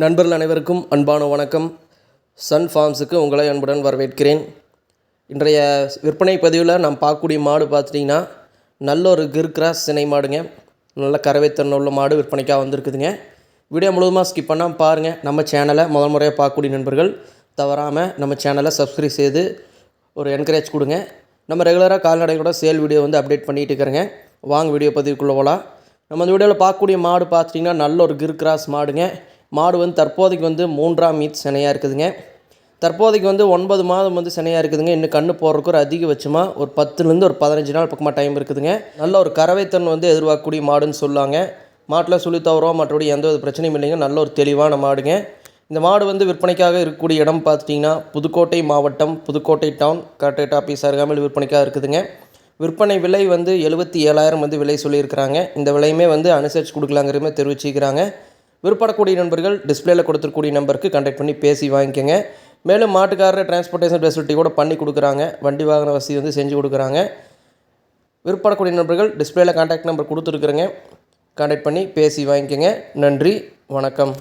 நண்பர்கள் அனைவருக்கும் அன்பான வணக்கம். சன் ஃபார்ம்ஸுக்கு உங்களை அன்புடன் வரவேற்கிறேன். இன்றைய விற்பனை பதிவில் நாம் பார்க்கக்கூடிய மாடு பார்த்துட்டிங்கன்னா நல்ல ஒரு கிர் கிராஸ் சினை மாடுங்க. நல்ல கறவைத்தன்மை உள்ள மாடு விற்பனைக்காக வந்திருக்குதுங்க. வீடியோ முழுவதுமாக ஸ்கிப் பண்ணால் பாருங்கள் நம்ம சேனலை முதல் முறையாக பார்க்கக்கூடிய நண்பர்கள் தவறாமல் நம்ம சேனலை சப்ஸ்கிரைப் செய்து ஒரு என்கரேஜ் கொடுங்க. நம்ம ரெகுலராக கால்நடைகளோட சேல் வீடியோ வந்து அப்டேட் பண்ணிகிட்டு இருக்கிறேங்க. வாங்க வீடியோ பதிவுக்குள்ளே போகலாம் நம்ம அந்த வீடியோவில் பார்க்கக்கூடிய மாடு பார்த்துட்டிங்கன்னா நல்ல ஒரு கிர் கிராஸ் மாடுங்க. மாடு வந்து தற்போதைக்கு வந்து மூன்றாம் மீட் சினையாக இருக்குதுங்க. தற்போதைக்கு வந்து ஒன்பது மாதம் வந்து சினையாக இருக்குதுங்க. இன்னும் கண்ணு போடுறதுக்கு ஒரு அதிகபட்சமாக ஒரு பத்துலேருந்து ஒரு பதினஞ்சு நாள் பக்கமாக டைம் இருக்குதுங்க. நல்ல ஒரு கறவைத்தன் வந்து எதிர்பார்க்கக்கூடிய மாடுன்னு சொல்லுவாங்க. மாட்டில் சுழி தவறோ மற்றபடி எந்த ஒரு பிரச்சனையும் இல்லைங்க. நல்ல ஒரு தெளிவான மாடுங்க. இந்த மாடு வந்து விற்பனைக்காக இருக்கக்கூடிய இடம் பார்த்துட்டிங்கன்னா புதுக்கோட்டை மாவட்டம் புதுக்கோட்டை டவுன் கரெக்டேட் ஆஃபீஸ் அருகாமையில் விற்பனைக்காக இருக்குதுங்க. விற்பனை விலை வந்து எழுபத்தி ஏழாயிரம் வந்து விலை சொல்லியிருக்கிறாங்க. இந்த விலையுமே வந்து அனுசரித்து கொடுக்கலாங்கிறமே தெரிவிச்சிருக்கிறாங்க. விற்படக்கூடிய நண்பர்கள் டிஸ்பிளேல கொடுத்துருக்கூடிய நம்பருக்கு கண்டெக்ட் பண்ணி பேசி வாங்கிக்கோங்க. மேலும் மாட்டுக்காரர் டிரான்ஸ்போர்ட்டேஷன் ஃபெசிலிட்டி கூட பண்ணி கொடுக்குறாங்க. வண்டி வாகன வசதி வந்து செஞ்சு கொடுக்குறாங்க. விற்படக்கூடிய நண்பர்கள் டிஸ்பிளேல கான்டாக்ட் நம்பர் கொடுத்துருக்குறேங்க. கான்டாக்ட் பண்ணி பேசி வாங்கிக்கோங்க. நன்றி. வணக்கம்.